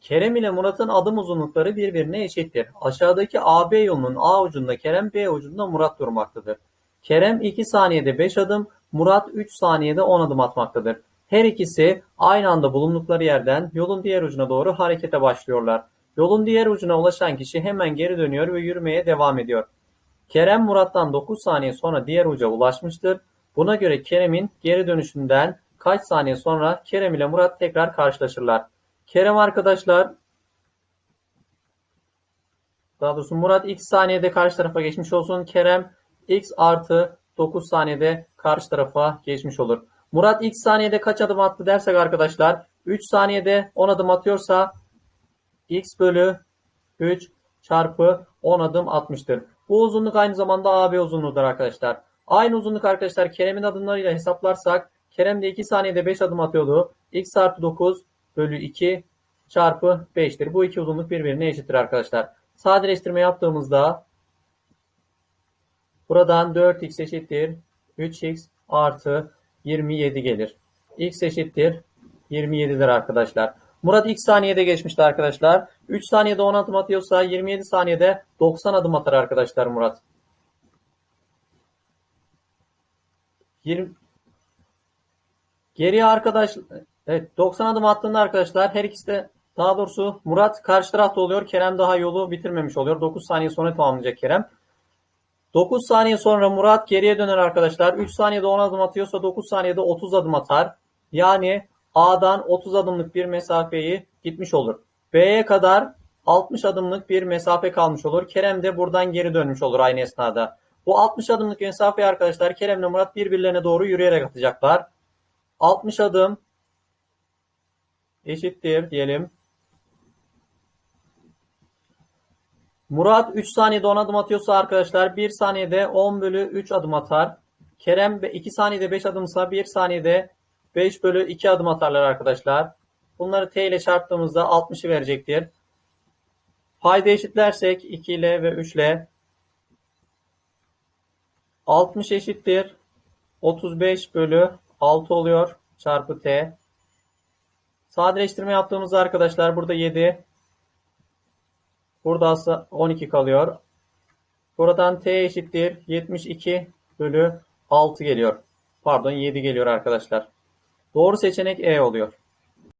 Kerem ile Murat'ın adım uzunlukları birbirine eşittir. Aşağıdaki AB yolunun A ucunda Kerem, B ucunda Murat durmaktadır. Kerem 2 saniyede 5 adım, Murat 3 saniyede 10 adım atmaktadır. Her ikisi aynı anda bulundukları yerden yolun diğer ucuna doğru harekete başlıyorlar. Yolun diğer ucuna ulaşan kişi hemen geri dönüyor ve yürümeye devam ediyor. Kerem Murat'tan 9 saniye sonra diğer uca ulaşmıştır. Buna göre Kerem'in geri dönüşünden kaç saniye sonra Kerem ile Murat tekrar karşılaşırlar. Kerem arkadaşlar daha doğrusu Murat x saniyede karşı tarafa geçmiş olsun. Kerem x artı 9 saniyede karşı tarafa geçmiş olur. Murat x saniyede kaç adım attı dersek arkadaşlar 3 saniyede 10 adım atıyorsa x bölü 3 çarpı 10 adım atmıştır. Bu uzunluk aynı zamanda AB uzunluğudur arkadaşlar. Aynı uzunluk arkadaşlar Kerem'in adımlarıyla hesaplarsak Kerem de 2 saniyede 5 adım atıyordu. x artı 9 bölü 2 çarpı 5'tir. Bu iki uzunluk birbirine eşittir arkadaşlar. Sadeleştirme yaptığımızda buradan 4x eşittir 3x artı 27 gelir. x eşittir 27'dir arkadaşlar. Murat x saniyede geçmişti arkadaşlar. 3 saniyede 10 adım atıyorsa 27 saniyede 90 adım atar arkadaşlar Murat. 20 Geriye arkadaş evet 90 adım attığında arkadaşlar her ikisi de daha doğrusu Murat karşı tarafta oluyor. Kerem daha yolu bitirmemiş oluyor. 9 saniye sonra tamamlayacak Kerem. 9 saniye sonra Murat geriye döner arkadaşlar. 3 saniyede 10 adım atıyorsa 9 saniyede 30 adım atar. Yani A'dan 30 adımlık bir mesafeyi gitmiş olur. B'ye kadar 60 adımlık bir mesafe kalmış olur. Kerem de buradan geri dönmüş olur aynı esnada. Bu 60 adımlık mesafeyi arkadaşlar Kerem ile Murat birbirlerine doğru yürüyerek atacaklar. 60 adım eşittir diyelim. Murat 3 saniyede 10 adım atıyorsa arkadaşlar 1 saniyede 10 bölü 3 adım atar. Kerem 2 saniyede 5 adımsa 1 saniyede 5 bölü 2 adım atarlar arkadaşlar. Bunları t ile çarptığımızda 60'ı verecektir. Payda eşitlersek 2 ile ve 3 ile 60 eşittir. 35 bölü 6 oluyor çarpı t. Sadeleştirme yaptığımızda arkadaşlar burada 7. Burada ise 12 kalıyor. Buradan t eşittir 72 bölü 6 geliyor. Pardon 7 geliyor arkadaşlar. Doğru seçenek E oluyor.